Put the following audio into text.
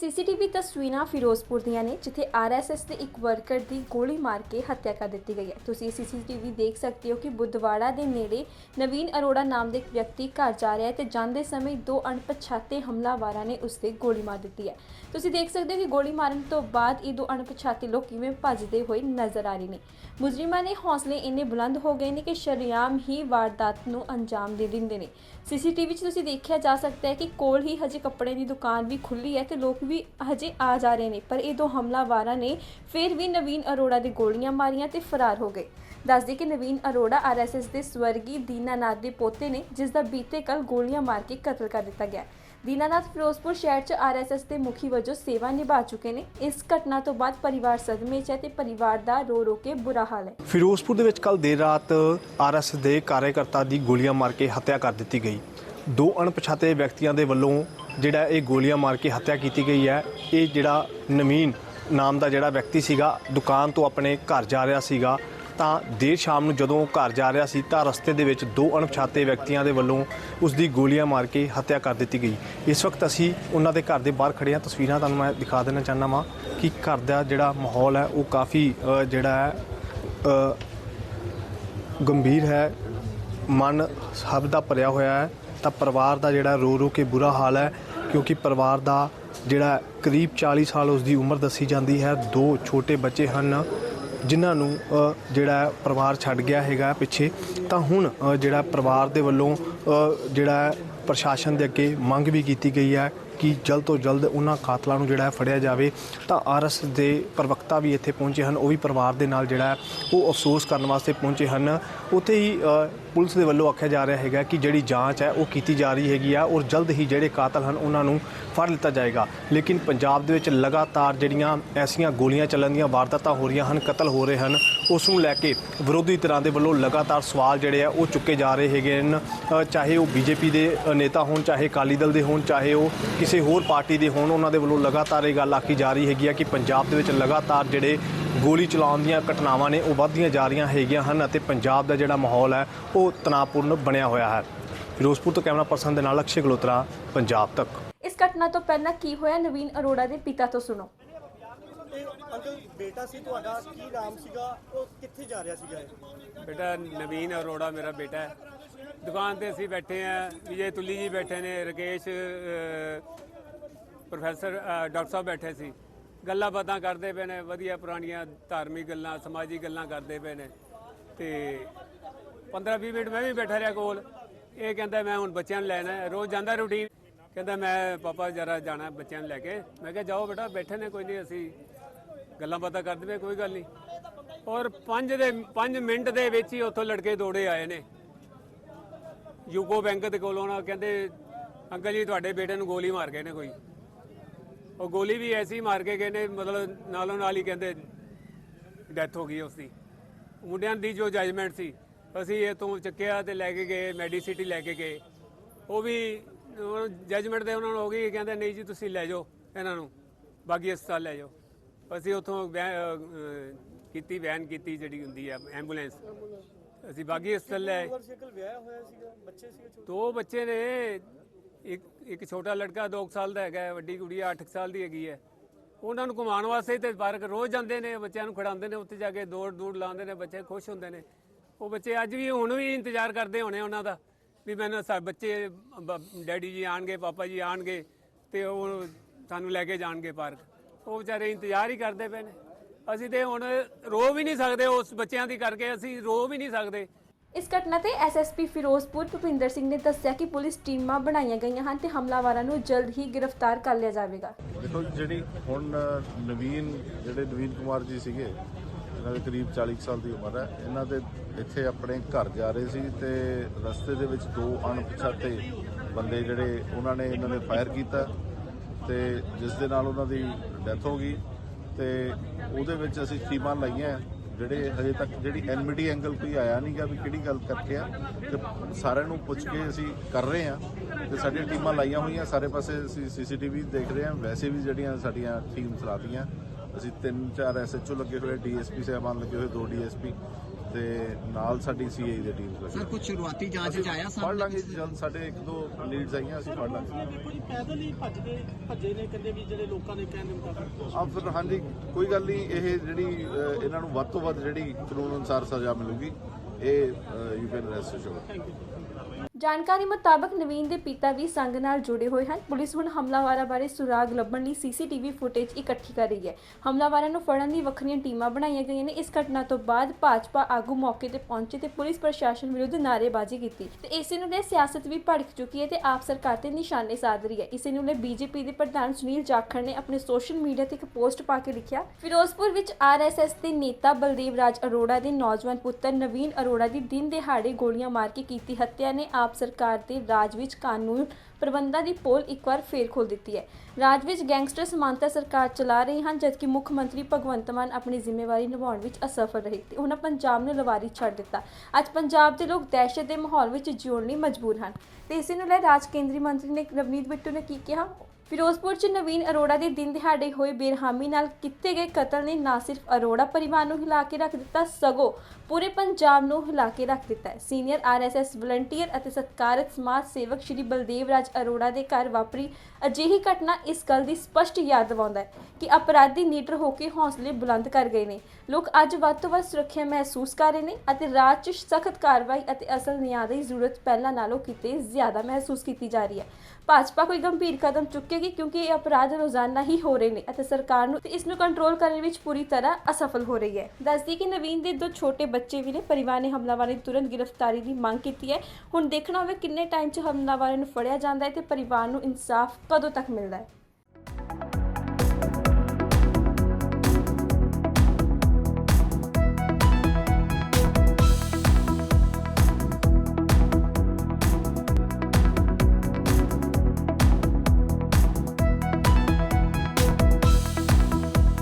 CCTV ਤਸਵੀਰਾਂ ਫਿਰੋਜ਼ਪੁਰ ਦੀਆਂ ਨੇ, ਜਿੱਥੇ ਆਰਐਸਐਸ ਦੇ ਇੱਕ ਵਰਕਰ ਦੀ ਗੋਲੀ ਮਾਰ ਕੇ ਹੱਤਿਆ ਕਰ ਦਿੱਤੀ ਗਈ ਹੈ। ਤੁਸੀਂ ਸੀਸੀਟੀਵੀ ਦੇਖ ਸਕਦੇ ਹੋ ਕਿ ਬੁੱਧਵਾੜਾ ਦੇ ਨੇੜੇ ਨਵੀਨ ਅਰੋੜਾ ਨਾਮ ਦੇ ਇੱਕ ਵਿਅਕਤੀ ਘਰ ਜਾ ਰਿਹਾ ਹੈ ਤੇ ਜਾਂਦੇ ਸਮੇਂ ਦੋ ਅਣਪਛਾਤੇ ਹਮਲਾਵਾਰਾਂ ਨੇ ਉਸ ਤੇ ਗੋਲੀ ਮਾਰ ਦਿੱਤੀ ਹੈ। ਤੁਸੀਂ ਦੇਖ ਸਕਦੇ ਹੋ ਕਿ ਗੋਲੀ ਮਾਰਨ ਤੋਂ ਬਾਅਦ ਇਹ ਦੋ ਅਣਪਛਾਤੇ ਲੋਕ ਕਿਵੇਂ ਭੱਜਦੇ ਹੋਏ ਨਜ਼ਰ ਆ ਰਹੇ ਨੇ। ਮੁਜਰਮਾਂ ਦੇ ਹੌਸਲੇ ਇੰਨੇ ਬੁਲੰਦ ਹੋ ਗਏ ਨੇ ਕਿ ਸ਼ਰੇਆਮ ਹੀ ਵਾਰਦਾਤ ਨੂੰ ਅੰਜਾਮ ਦੇ ਦਿੰਦੇ ਨੇ। ਸੀਸੀਟੀਵੀ 'ਚ ਤੁਸੀਂ ਦੇਖਿਆ ਜਾ ਸਕਦਾ ਹੈ ਕਿ ਕੋਲ ਹੀ ਹਜੇ ਕੱਪੜੇ ਦੀ ਦੁਕਾਨ ਵੀ ਖੁੱਲੀ ਹੈ ਤੇ ਲੋਕ ਵੀ ਹਜੇ ਆ ਜਾ ਰਹੇ ਨੇ, ਪਰ ਇਹ ਦੋ ਹਮਲਾਵਾਰਾਂ ਨੇ ਫਿਰ ਵੀ ਨਵੀਨ ਅਰੋੜਾ ਦੇ ਗੋਲੀਆਂ ਮਾਰੀਆਂ ਤੇ ਫਰਾਰ ਹੋ ਗਏ। ਦੱਸਦੇ ਕਿ ਨਵੀਨ ਅਰੋੜਾ ਆਰਐਸਐਸ ਦੇ ਸਵਰਗੀ ਦੀਨਾਨਾਥ ਦੇ ਪੋਤੇ ਨੇ, ਜਿਸ ਦਾ ਬੀਤੇ ਕੱਲ ਗੋਲੀਆਂ ਮਾਰ ਕੇ ਕਤਲ ਕਰ ਦਿੱਤਾ ਗਿਆ। ਦੀਨਾਨਾਥ ਫਿਰੋਜ਼ਪੁਰ ਸ਼ਹਿਰ 'ਚ ਆਰਐਸਐਸ ਦੇ ਮੁਖੀ ਵਜੋਂ ਸੇਵਾ ਨਿਭਾ ਚੁੱਕੇ ਨੇ। ਇਸ ਘਟਨਾ ਤੋਂ ਬਾਅਦ ਪਰਿਵਾਰ ਸਦਮੇ 'ਚ ਹੈ ਤੇ ਪਰਿਵਾਰ ਦਾ ਰੋ ਰੋ ਕੇ ਬੁਰਾ ਹਾਲ ਹੈ। ਫਿਰੋਜ਼ਪੁਰ ਦੇ ਵਿੱਚ ਕੱਲ ਦੇਰ ਰਾਤ ਆਰਐਸ ਦੇ ਕਾਰਜਕਰਤਾ ਦੀ ਗੋਲੀਆਂ ਮਾਰ ਕੇ ਹੱਤਿਆ ਕਰ ਦਿੱਤੀ ਗਈ। ਦੋ ਅਣਪਛਾਤੇ ਵਿਅਕਤੀਆਂ ਦੇ ਵੱਲੋਂ ਜਿਹੜਾ ਇਹ ਗੋਲੀਆਂ ਮਾਰ ਕੇ ਹੱਤਿਆ ਕੀਤੀ ਗਈ ਹੈ, ਇਹ ਜਿਹੜਾ ਨਵੀਨ ਨਾਮ ਦਾ ਜਿਹੜਾ ਵਿਅਕਤੀ ਸੀਗਾ, ਦੁਕਾਨ ਤੋਂ ਆਪਣੇ ਘਰ ਜਾ ਰਿਹਾ ਸੀਗਾ, ਤਾਂ ਦੇਰ ਸ਼ਾਮ ਨੂੰ ਜਦੋਂ ਘਰ ਜਾ ਰਿਹਾ ਸੀ, ਤਾਂ ਰਸਤੇ ਦੇ ਵਿੱਚ ਦੋ ਅਣਪਛਾਤੇ ਵਿਅਕਤੀਆਂ ਦੇ ਵੱਲੋਂ ਉਸ ਦੀ ਗੋਲੀਆਂ ਮਾਰ ਕੇ ਹੱਤਿਆ ਕਰ ਦਿੱਤੀ ਗਈ। ਇਸ ਵਕਤ ਅਸੀਂ ਉਹਨਾਂ ਦੇ ਘਰ ਦੇ ਬਾਹਰ ਖੜੇ ਹਾਂ। ਤਸਵੀਰਾਂ ਤੁਹਾਨੂੰ ਮੈਂ ਦਿਖਾ ਦੇਣਾ ਚਾਹੁੰਦਾ ਵਾਂ ਕਿ ਘਰ ਦਾ ਜਿਹੜਾ ਮਾਹੌਲ ਹੈ, ਉਹ ਕਾਫੀ ਜਿਹੜਾ ਹੈ ਗੰਭੀਰ ਹੈ। ਮਨ ਸਭ ਦਾ ਭਰਿਆ ਹੋਇਆ ਹੈ। ਤਾਂ ਪਰਿਵਾਰ ਦਾ ਜਿਹੜਾ ਰੋ ਰੋ ਕੇ ਬੁਰਾ ਹਾਲ ਹੈ। ਕਿਉਂਕਿ ਪਰਿਵਾਰ ਦਾ ਜਿਹੜਾ ਕਰੀਬ 40 ਸਾਲ ਉਸ ਦੀ ਉਮਰ ਦੱਸੀ ਜਾਂਦੀ ਹੈ, ਦੋ ਛੋਟੇ ਬੱਚੇ ਹਨ, ਜਿਨ੍ਹਾਂ ਨੂੰ ਜਿਹੜਾ ਪਰਿਵਾਰ ਛੱਡ ਗਿਆ ਹੈਗਾ ਪਿੱਛੇ, ਤਾਂ ਹੁਣ ਜਿਹੜਾ ਪਰਿਵਾਰ ਦੇ ਵੱਲੋਂ ਜਿਹੜਾ ਪ੍ਰਸ਼ਾਸਨ ਦੇ ਅੱਗੇ ਮੰਗ ਵੀ ਕੀਤੀ ਗਈ ਹੈ ਕਿ ਜਲਦ ਤੋਂ ਜਲਦ ਉਹਨਾਂ ਕਾਤਲਾਂ ਨੂੰ ਜਿਹੜਾ ਹੈ ਫੜਿਆ ਜਾਵੇ, ਤਾਂ ਆਰਐਸ ਦੇ ਪ੍ਰਵਕਤਾ ਵੀ ਇੱਥੇ ਪਹੁੰਚੇ ਹਨ, ਉਹ ਵੀ ਪਰਿਵਾਰ ਦੇ ਨਾਲ ਜਿਹੜਾ ਉਹ ਅਫਸੋਸ ਕਰਨ ਵਾਸਤੇ ਪਹੁੰਚੇ ਹਨ। ਉੱਥੇ ਹੀ ਪੁਲਿਸ ਦੇ ਵੱਲੋਂ ਆਖਿਆ ਜਾ ਰਿਹਾ ਹੈਗਾ ਕਿ ਜਿਹੜੀ ਜਾਂਚ ਹੈ ਉਹ ਕੀਤੀ ਜਾ ਰਹੀ ਹੈਗੀ ਆ ਔਰ ਜਲਦ ਹੀ ਜਿਹੜੇ ਕਾਤਲ ਹਨ ਉਹਨਾਂ ਨੂੰ ਫੜ ਲਿੱਤਾ ਜਾਏਗਾ। ਲੇਕਿਨ ਪੰਜਾਬ ਦੇ ਵਿੱਚ ਲਗਾਤਾਰ ਜਿਹੜੀਆਂ ਐਸੀਆਂ ਗੋਲੀਆਂ ਚੱਲਣ ਦੀਆਂ ਵਾਰਦਾਤਾਂ ਹੋ ਰਹੀਆਂ ਹਨ, ਕਤਲ ਹੋ ਰਹੇ ਹਨ, ਉਸ ਨੂੰ ਲੈ ਕੇ ਵਿਰੋਧੀ ਧਿਰਾਂ ਦੇ ਵੱਲੋਂ ਲਗਾਤਾਰ ਸਵਾਲ ਜਿਹੜੇ ਆ ਉਹ ਚੁੱਕੇ ਜਾ ਰਹੇ ਹੈਗੇ ਹਨ। ਚਾਹੇ ਉਹ ਬੀਜੇਪੀ ਦੇ ਨੇਤਾ ਹੋਣ, ਚਾਹੇ ਅਕਾਲੀ ਦਲ ਦੇ ਹੋਣ, ਚਾਹੇ ਉਹ ਕਿਸੇ ਹੋਰ ਪਾਰਟੀ ਦੇ ਹੋਣ ਉਹਨਾਂ ਦੇ ਵੱਲੋਂ ਲਗਾਤਾਰ ਇਹ ਗੱਲ ਆਖੀ ਜਾ ਰਹੀ ਹੈਗੀ ਆ ਕਿ ਪੰਜਾਬ ਦੇ ਵਿੱਚ ਲਗਾਤਾਰ ਜਿਹੜੇ ਗੋਲੀ ਚਲਾਉਣ ਦੀਆਂ ਘਟਨਾਵਾਂ ਨੇ ਉਹ ਵੱਧਦੀਆਂ ਜਾ ਰਹੀਆਂ ਹੈਗੀਆਂ ਹਨ ਅਤੇ ਪੰਜਾਬ ਦਾ ਜਿਹੜਾ ਮਾਹੌਲ ਹੈ ਉਹ ਤਣਾਅਪੂਰਨ ਬਣਿਆ ਹੋਇਆ ਹੈ। ਫਿਰੋਜ਼ਪੁਰ ਤੋਂ ਕੈਮਰਾ ਪਰਸਨ ਦੇ ਨਾਲ ਅਕਸ਼ੇ ਗਲੋਤਰਾ ਪੰਜਾਬ ਤੱਕ। ਇਸ ਘਟਨਾ ਤੋਂ ਪਹਿਲਾਂ ਕੀ ਹੋਇਆ ਨਵੀਨ ਅਰੋੜਾ ਦੇ ਪਿਤਾ ਤੋਂ ਸੁਣੋ। ਅੰਕਲ ਬੇਟਾ ਸੀ ਤੁਹਾਡਾ ਕੀ ਨਾਮ ਸੀਗਾ ਉਹ ਕਿੱਥੇ ਜਾ ਰਿਹਾ ਸੀਗਾ ਬੇਟਾ ਨਵੀਨ ਅਰੋੜਾ ਮੇਰਾ ਬੇਟਾ ਹੈ। ਦੁਕਾਨ ਤੇ ਅਸੀਂ ਬੈਠੇ ਆ, ਵਿਜੇ ਤੁੱਲੀ ਜੀ ਬੈਠੇ ਨੇ, ਰਕੇਸ਼ ਪ੍ਰੋਫੈਸਰ ਡਾਕਟਰ ਸਾਹਿਬ ਬੈਠੇ ਸੀ। ਗੱਲਾਂ ਬਾਤਾਂ ਕਰਦੇ ਪਏ ਨੇ, ਵਧੀਆ ਪੁਰਾਣੀਆਂ ਧਾਰਮਿਕ ਗੱਲਾਂ, ਸਮਾਜਿਕ ਗੱਲਾਂ ਕਰਦੇ ਪਏ ਨੇ। ਤੇ 15-20 ਮਿੰਟ ਮੈਂ ਵੀ ਬੈਠਾ ਰਿਹਾ ਕੋਲ। ਇਹ ਕਹਿੰਦਾ, ਮੈਂ ਹੁਣ ਬੱਚਿਆਂ ਨੂੰ ਲੈਣਾ ਰੋਜ਼ ਜਾਂਦਾ ਰੂਟੀਨ ਕਹਿੰਦਾ, ਮੈਂ, ਪਾਪਾ ਜਰਾ ਜਾਣਾ ਬੱਚਿਆਂ ਨੂੰ ਲੈ ਕੇ। ਮੈਂ ਕਿਹਾ, ਜਾਓ ਬੇਟਾ, ਬੈਠੇ ਨੇ ਕੋਈ ਨਹੀਂ, ਅਸੀਂ ਗੱਲਾਂ ਬਾਤਾਂ ਕਰਦੇ ਪਏ, ਕੋਈ ਗੱਲ ਨਹੀਂ। ਔਰ 5 ਦੇ 5 ਮਿੰਟ ਦੇ ਵਿੱਚ ਹੀ ਉੱਥੋਂ ਲੜਕੇ ਦੌੜੇ ਆਏ ਨੇ। ਯੂਕੋ ਬੈਂਕ ਦੇ ਕੋਲੋਂ ਨਾ ਕਹਿੰਦੇ, ਅੰਕਲ ਜੀ, ਤੁਹਾਡੇ ਬੇਟੇ ਨੂੰ ਗੋਲੀ ਮਾਰ ਗਏ ਨੇ ਕੋਈ। ਉਹ ਗੋਲੀ ਵੀ ਐਸੀ ਮਾਰ ਕੇ ਗਏ ਨੇ ਮਤਲਬ ਨਾਲੋਂ ਨਾਲ ਹੀ ਕਹਿੰਦੇ, ਡੈਥ ਹੋ ਗਈ ਉਸ ਦੀ ਮੁੰਡਿਆਂ ਦੀ ਜੋ ਜਜਮੈਂਟ ਸੀ, ਅਸੀਂ ਇਹ ਤੋਂ ਚੱਕਿਆ ਤੇ ਲੈ ਕੇ ਗਏ ਮੈਡੀਸਿਟੀ ਲੈ ਕੇ ਗਏ। ਉਹ ਵੀ ਜਜਮੈਂਟ ਦੇ ਉਹਨਾਂ ਨੂੰ ਹੋ ਗਈ ਕਹਿੰਦੇ, ਨਹੀਂ ਜੀ, ਤੁਸੀਂ ਲੈ ਜਾਓ ਇਹਨਾਂ ਨੂੰ ਬਾਗੀ ਹਸਪਤਾਲ ਲੈ ਜਾਓ। ਅਸੀਂ ਉੱਥੋਂ ਵੈ- ਕੀਤੀ ਵੈਨ ਕੀਤੀ ਜਿਹੜੀ ਹੁੰਦੀ ਹੈ ਐਂਬੂਲੈਂਸ ਅਸੀਂ ਬਾਗੀ ਹਸਪਤਾਲ ਲੈ ਆਏ। ਵਿਆਹ ਹੋਇਆ ਸੀਗਾ ਬੱਚੇ ਸੀਗੇ ਛੋਟੇ? ਦੋ ਬੱਚੇ ਨੇ। ਇੱਕ ਇੱਕ ਛੋਟਾ ਲੜਕਾ 2 ਸਾਲ ਦਾ ਹੈਗਾ ਹੈ, ਵੱਡੀ ਕੁੜੀ 8 ਸਾਲ ਦੀ ਹੈਗੀ ਹੈ। ਉਹਨਾਂ ਨੂੰ ਘੁਮਾਉਣ ਵਾਸਤੇ ਤੇ ਪਾਰਕ ਰੋਜ਼ ਜਾਂਦੇ ਨੇ ਬੱਚਿਆਂ ਨੂੰ ਖੜਾਉਂਦੇ ਨੇ ਉੱਥੇ ਜਾ ਕੇ ਦੌੜ ਦੂੜ ਲਾਉਂਦੇ ਨੇ ਬੱਚੇ ਖੁਸ਼ ਹੁੰਦੇ ਨੇ। ਉਹ ਬੱਚੇ ਅੱਜ ਵੀ ਹੁਣ ਵੀ ਇੰਤਜ਼ਾਰ ਕਰਦੇ ਹੋਣੇ ਉਹਨਾਂ ਦਾ ਵੀ ਮੈਨੂੰ ਸਾ ਬੱਚੇ ਬ- ਡੈਡੀ ਜੀ ਆਣਗੇ ਪਾਪਾ ਜੀ ਆਣਗੇ ਤੇ ਉਹ ਸਾਨੂੰ ਲੈ ਕੇ ਜਾਣਗੇ ਪਾਰਕ। ਉਹ ਵਿਚਾਰੇ ਇੰਤਜ਼ਾਰ ਹੀ ਕਰਦੇ ਪਏ ਨੇ। ਅਸੀਂ ਤੇ ਹੁਣ ਰੋ ਵੀ ਨਹੀਂ ਸਕਦੇ ਉਸ ਬੱਚਿਆਂ ਦੀ ਕਰਕੇ ਅਸੀਂ ਰੋ ਵੀ ਨਹੀਂ ਸਕਦੇ। ਇਸ ਘਟਨਾ ਤੇ ਐਸਐਸਪੀ ਫਿਰੋਜ਼ਪੁਰ ਭੁਪਿੰਦਰ ਸਿੰਘ ਨੇ ਦੱਸਿਆ ਕਿ ਪੁਲਿਸ ਟੀਮਾਂ ਬਣਾਈਆਂ ਗਈਆਂ ਹਨ ਤੇ ਹਮਲਾਵਰਾਂ ਨੂੰ ਜਲਦ ਹੀ ਗ੍ਰਿਫਤਾਰ ਕਰ ਲਿਆ ਜਾਵੇਗਾ। ਦੇਖੋ ਜਿਹੜੀ ਹੁਣ ਨਵੀਨ ਜਿਹੜੇ ਨਵੀਨ ਕੁਮਾਰ ਜੀ ਸੀਗੇ ਇਹਨਾਂ ਦੇ ਕਰੀਬ 40 ਕੁ ਸਾਲ ਦੀ ਉਮਰ ਹੈ ਇਹਨਾਂ ਦੇ ਇੱਥੇ ਆਪਣੇ ਘਰ ਜਾ ਰਹੇ ਸੀ ਤੇ ਰਸਤੇ ਦੇ ਵਿੱਚ ਦੋ ਅਣਪਛਾਤੇ ਬੰਦੇ ਜਿਹੜੇ ਉਹਨਾਂ ਨੇ ਇਹਨਾਂ ਨੇ ਫਾਇਰ ਕੀਤਾ ਤੇ ਜਿਸ ਦੇ ਨਾਲ ਉਹਨਾਂ ਦੀ ਡੈਥ ਹੋ ਗਈ। ਤੇ ਉਹਦੇ ਵਿੱਚ ਅਸੀਂ ਟੀਮਾਂ ਲਾਈਆਂ ਜਿਹੜੇ ਹਜੇ ਤੱਕ ਜਿਹੜੀ ਐਨਮਿਟੀ ਐਂਗਲ ਕੋਈ ਆਇਆ ਨਹੀਂਗਾ ਵੀ ਕਿਹੜੀ ਗੱਲ ਕਰਕੇ ਆ, ਤੇ ਸਾਰਿਆਂ ਨੂੰ ਪੁੱਛ ਕੇ ਅਸੀਂ ਕਰ ਰਹੇ ਆ, ਤੇ ਸਾਡੀਆਂ ਟੀਮਾਂ ਲਾਈਆਂ ਹੋਈਆਂ, ਸਾਰੇ ਪਾਸੇ ਅਸੀਂ ਸੀਸੀਟੀਵੀ ਦੇਖ ਰਹੇ ਆ, ਵੈਸੇ ਵੀ ਜਿਹੜੀਆਂ ਸਾਡੀਆਂ ਟੀਮ ਚਲਾਤੀਆਂ ਅਸੀਂ ਤਿੰਨ ਚਾਰ ਐਸਐਚਓ ਲੱਗੇ ਹੋਏ ਡੀਐਸਪੀ ਸਾਹਿਬਾਨ ਲੱਗੇ ਹੋਏ, ਦੋ ਡੀਐਸਪੀ ਤੇ ਨਾਲ ਸਾਡੀ ਸੀਆਈ ਦੀ ਟੀਮ ਸਰ ਕੁਝ ਸ਼ੁਰੂਆਤੀ ਜਾਂਚ ਚ ਆਇਆ ਫੜ ਲਾਂਗੇ ਜਲਦ ਸਾਡੇ ਇੱਕ ਦੋ ਲੀਡਸ ਆਈਆਂ ਅਸੀਂ ਫੜ ਲਾਂਗੇ। ਦੇਖੋ ਜੀ ਪੈਦਲ ਹੀ ਭੱਜਦੇ ਭੱਜੇ ਨੇ ਕਹਿੰਦੇ ਵੀ ਜਿਹੜੇ ਲੋਕਾਂ ਦੇ ਕਹਿਣ ਦੇ ਮੁਤਾਬਕ ਆ ਫਿਰ ਹਾਂਜੀ ਕੋਈ ਗੱਲ ਨਹੀਂ ਇਹ ਜਿਹੜੀ ਅਹ, ਇਹਨਾਂ ਨੂੰ ਵੱਧ ਤੋਂ ਵੱਧ ਜਿਹੜੀ ਕਾਨੂੰਨ ਅਨੁਸਾਰ ਸਜ਼ਾ ਮਿਲੂਗੀ ਇਹ ਯੂ ਕੈਨ ਰੈਸਟ ਅਸ਼ੋਰ ਜਾਣਕਾਰੀ ਮੁਤਾਬਕ ਨਵੀਨ ਦੇ ਪਿਤਾ ਵੀ ਸੰਗ ਨਾਲ ਜੁੜੇ ਹੋਏ ਹਨ। ਪੁਲਿਸ ਹੁਣ ਹਮਲਾਵਰਾਂ ਬਾਰੇ ਸੁਰਾਗ ਲੱਭਣ ਲਈ ਸੀਸੀਟੀਵੀ ਫੁਟੇਜ ਇਕੱਠੀ ਕਰ ਰਹੀ ਹੈ। ਹਮਲਾਵਰਾਂ ਨੂੰ ਫੜਨ ਲਈ ਵੱਖਰੀਆਂ ਟੀਮਾਂ ਬਣਾਈਆਂ ਗਈਆਂ ਨੇ। ਇਸ ਘਟਨਾ ਤੋਂ ਬਾਅਦ ਭਾਜਪਾ ਆਗੂ ਮੌਕੇ ਤੇ ਪਹੁੰਚੇ ਤੇ ਪੁਲਿਸ ਪ੍ਰਸ਼ਾਸਨ ਵਿਰੁੱਧ ਨਾਅਰੇਬਾਜ਼ੀ ਕੀਤੀ। ਤੇ ਇਸੇ ਨੂੰ ਲੈ ਸਿਆਸਤ ਵੀ ਭੜਕ ਚੁੱਕੀ ਹੈ ਤੇ ਆਪ ਸਰਕਾਰ ਤੇ ਨਿਸ਼ਾਨੇ ਸਾਧ ਰਹੀ ਹੈ। ਇਸੇ ਨੂੰ ਲੈ ਬੀਜੇਪੀ ਦੇ ਪ੍ਰਧਾਨ ਸੁਨੀਲ ਜਾਖੜ ਨੇ ਆਪਣੇ ਸੋਸ਼ਲ ਮੀਡੀਆ ਤੇ ਇੱਕ ਪੋਸਟ ਪਾ ਕੇ ਲਿਖਿਆ, ਫਿਰੋਜ਼ਪੁਰ ਵਿੱਚ ਆਰਐਸਐਸ ਦੇ ਨੇਤਾ ਬਲਦੇਵ ਰਾਜ ਅਰੋੜਾ ਦੇ ਨੌਜਵਾਨ ਪੁੱਤਰ ਨਵੀਨ ਅਰੋੜਾ ਦੀ ਦਿਨ ਦਿਹਾੜੇ ਗੋਲੀਆਂ ਮਾਰ ਕੇ ਕੀਤੀ ਹੱਤਿਆ ਨੇ ਆਪ ਸਰਕਾਰ ਦੇ ਰਾਜ ਵਿੱਚ ਕਾਨੂੰਨ ਪ੍ਰਬੰਧਾਂ ਦੀ ਪੋਲ ਇੱਕ ਵਾਰ ਫੇਰ ਖੋਲ ਦਿੱਤੀ ਹੈ। ਰਾਜ ਵਿੱਚ ਗੈਂਗਸਟਰ ਸਮਾਨਤਾ ਸਰਕਾਰ ਚਲਾ ਰਹੇ ਹਨ, ਜਦਕਿ ਮੁੱਖ ਮੰਤਰੀ ਭਗਵੰਤ ਮਾਨ ਆਪਣੀ ਜ਼ਿੰਮੇਵਾਰੀ ਨਿਭਾਉਣ ਵਿੱਚ ਅਸਫਲ ਰਹੇ ਤੇ ਉਹਨਾਂ ਪੰਜਾਬ ਨੂੰ ਲਵਾਰੀ ਛੱਡ ਦਿੱਤਾ। ਅੱਜ ਪੰਜਾਬ ਦੇ ਲੋਕ ਦਹਿਸ਼ਤ ਦੇ ਮਾਹੌਲ ਵਿੱਚ ਜਿਉਣ ਲਈ ਮਜਬੂਰ ਹਨ। ਤੇ ਇਸੇ ਨੂੰ ਲੈ ਰਾਜ ਕੇਂਦਰੀ ਮੰਤਰੀ ਨੇ ਰਵਨੀਤ ਬਿੱਟੂ ਨੇ ਕੀ ਕਿਹਾ? ਫਿਰੋਜ਼ਪੁਰ 'ਚ ਨਵੀਨ ਅਰੋੜਾ ਦੇ ਦਿਨ ਦਿਹਾੜੇ ਹੋਏ ਬੇਰਹਾਮੀ ਨਾਲ ਕੀਤੇ ਗਏ ਕਤਲ ਨੇ ਨਾ ਸਿਰਫ ਅਰੋੜਾ ਪਰਿਵਾਰ ਨੂੰ ਹਿਲਾ ਕੇ ਰੱਖ ਦਿੱਤਾ, ਸਗੋਂ ਪੂਰੇ ਪੰਜਾਬ ਨੂੰ ਹਿਲਾ ਕੇ ਰੱਖ ਦਿੱਤਾ ਹੈ। ਸੀਨੀਅਰ ਆਰਐਸਐਸ ਵਲੰਟੀਅਰ ਅਤੇ ਸਤਕਾਰਤ ਸਮਾਜ ਸੇਵਕ ਸ਼੍ਰੀ ਬਲਦੇਵ ਰਾਜ ਅਰੋੜਾ ਦੇ ਘਰ ਵਾਪਰੀ। ਅਜਿਹੀ ਘਟਨਾ ਇਸ ਗੱਲ ਦੀ ਸਪਸ਼ਟ ਯਾਦ ਦਿਵਾਉਂਦਾ ਹੈ ਕਿ ਅਪਰਾਧੀ ਨੀਟਰ ਹੋ ਕੇ ਹੌਸਲੇ ਬੁਲੰਦ ਕਰ ਗਏ ਨੇ। ਲੋਕ ਅੱਜ ਵੱਧ ਤੋਂ ਵੱਧ ਸੁਰੱਖਿਆ ਮਹਿਸੂਸ ਕਰ ਰਹੇ ਨੇ ਅਤੇ ਰਾਜ 'ਚ ਸਖਤ ਕਾਰਵਾਈ ਅਤੇ ਅਸਲ ਨਿਆਂ ਦੀ ਜ਼ਰੂਰਤ ਪਹਿਲਾਂ ਨਾਲੋਂ ਕਿਤੇ ਜ਼ਿਆਦਾ ਮਹਿਸੂਸ ਕੀਤੀ ਜਾ ਰਹੀ ਹੈ। ਭਾਜਪਾ ਕੋਈ ਗੰਭੀਰ ਕਦਮ ਚੁੱਕੇਗੀ ਕਿਉਂਕਿ ਇਹ ਅਪਰਾਧ ਰੋਜ਼ਾਨਾ ਹੀ ਹੋ ਰਹੇ ਨੇ ਅਤੇ ਸਰਕਾਰ ਨੂੰ ਇਸ ਨੂੰ ਕੰਟਰੋਲ ਕਰਨ ਵਿੱਚ ਪੂਰੀ ਤਰ੍ਹਾਂ ਅਸਫਲ ਹੋ ਰਹੀ ਹੈ। ਦੱਸਦੀ ਕਿ ਨਵੀਨ ਦੇ ਦੋ ਛੋਟੇ ਬੱਚੇ ਵੀ ਨੇ, ਪਰਿਵਾਰ ਨੇ ਹਮਲਾਵਰਾਂ ਦੀ ਤੁਰੰਤ ਗ੍ਰਿਫਤਾਰੀ ਦੀ ਮੰਗ ਕੀਤੀ ਹੈ। ਹੁਣ ਦੇਖਣਾ ਹੋਵੇ ਕਿੰਨੇ ਟਾਈਮ 'ਚ ਹਮਲਾਵਰਾਂ ਨੂੰ ਫੜਿਆ ਜਾਂਦਾ ਹੈ ਤੇ ਪਰਿਵਾਰ ਨੂੰ ਇਨਸਾਫ ਕਦੋਂ ਤੱਕ ਮਿਲਦਾ ਹੈ।